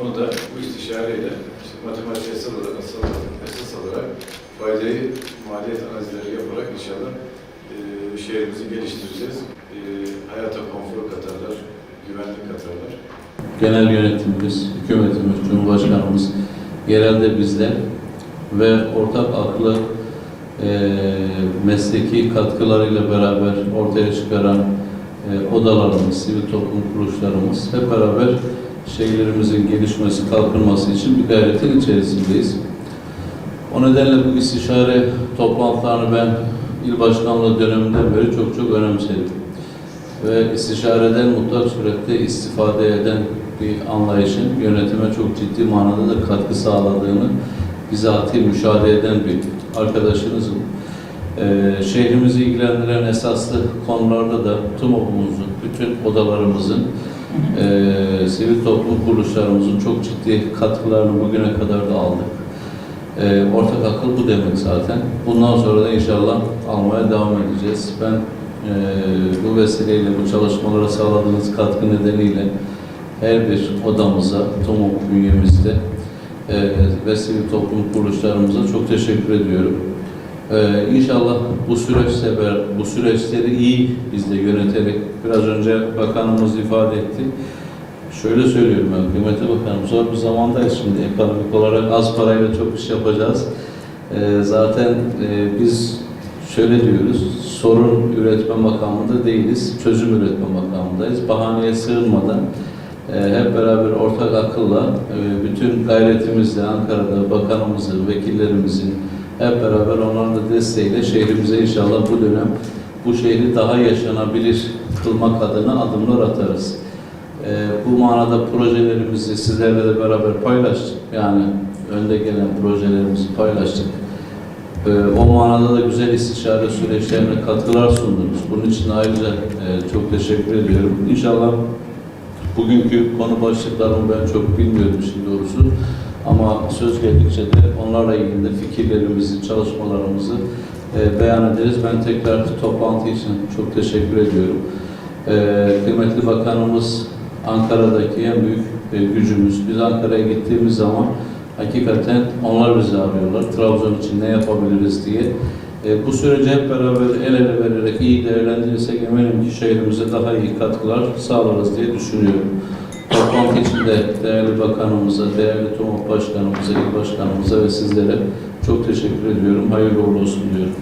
onu da bu istişareyle işte matematik esas olarak, esas olarak, esas olarak faydayı maliyet analizleri yaparak inşallah e, şehrimizi geliştireceğiz. E, hayata konfor katarlar, güvenlik katarlar. genel yönetimimiz, hükümetimiz, cumhurbaşkanımız, yerelde bizler ve ortak aklı e, mesleki katkılarıyla beraber ortaya çıkaran e, odalarımız, sivil toplum kuruluşlarımız hep beraber şehirlerimizin gelişmesi, kalkınması için bir gayretin içerisindeyiz. O nedenle bu istişare toplantılarını ben il başkanlığı döneminden beri çok çok önemsedim ve istişareden mutlak surette istifade eden bir anlayışın yönetime çok ciddi manada da katkı sağladığını bizatihi müşahede eden bir arkadaşınızım. Ee, şehrimizi ilgilendiren esaslı konularda da TUMOP'umuzun, bütün odalarımızın, e, sivil toplum kuruluşlarımızın çok ciddi katkılarını bugüne kadar da aldık. Ee, ortak akıl bu demek zaten. Bundan sonra da inşallah almaya devam edeceğiz. Ben e, bu vesileyle bu çalışmalara sağladığınız katkı nedeniyle her bir odamıza, TOMOK bünyemizde e, ve sivil toplum kuruluşlarımıza çok teşekkür ediyorum. Ee, inşallah bu süreçte bu süreçleri iyi biz de yöneterek biraz önce bakanımız ifade etti. Şöyle söylüyorum ben kıymetli bakanım zor bir zamandayız şimdi ekonomik olarak az parayla çok iş yapacağız. Ee, zaten e, biz şöyle diyoruz sorun üretme makamında değiliz çözüm üretme makamındayız. Bahaneye sığınmadan e, hep beraber ortak akılla e, bütün gayretimizle Ankara'da bakanımızın, vekillerimizin hep beraber onların da desteğiyle şehrimize inşallah bu dönem bu şehri daha yaşanabilir kılmak adına adımlar atarız. Ee, bu manada projelerimizi sizlerle de beraber paylaştık. Yani önde gelen projelerimizi paylaştık. Ee, o manada da güzel istişare süreçlerine katkılar sundunuz. Bunun için ayrıca e, çok teşekkür ediyorum. İnşallah bugünkü konu başlıklarını ben çok bilmiyordum şimdi doğrusu. Ama söz geldikçe de onlarla ilgili de fikirlerimizi, çalışmalarımızı e, beyan ederiz. Ben tekrar toplantı için çok teşekkür ediyorum. E, kıymetli Bakanımız Ankara'daki en büyük e, gücümüz. Biz Ankara'ya gittiğimiz zaman hakikaten onlar bizi arıyorlar. Trabzon için ne yapabiliriz diye. E, bu süreci hep beraber el ele vererek iyi değerlendirirsek eminim ki şehrimize daha iyi katkılar sağlarız diye düşünüyorum. Toplantı için de değerli bakanımıza, değerli TOMOP başkanımıza, il başkanımıza ve sizlere çok teşekkür ediyorum. Hayırlı uğurlu olsun diyorum.